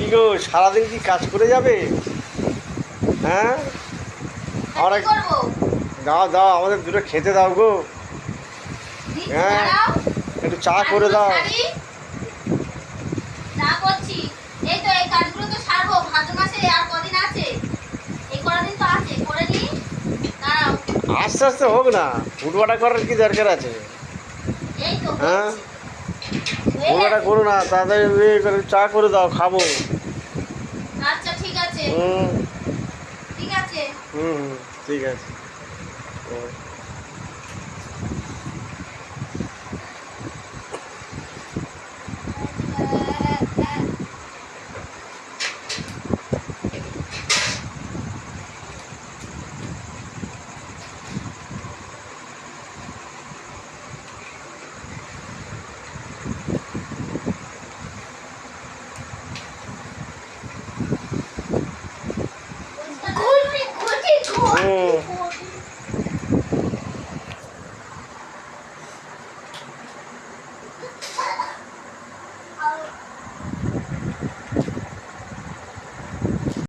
কি গো সারাদিন কি কাজ করে যাবে? হ্যাঁ? আমরা দাও দাও আমাদের দুটো খেতে দাও গো। হ্যাঁ। একটু চা করে দাও। আস্তে আস্তে হোক না ফুটবাটা করার কি দরকার আছে? হ্যাঁ। ওটা করো না তাড়াতাড়ি চা করে দাও খাব। আচ্ছা ঠিক আছে। হুম। ঠিক আছে। হুম ঠিক আছে।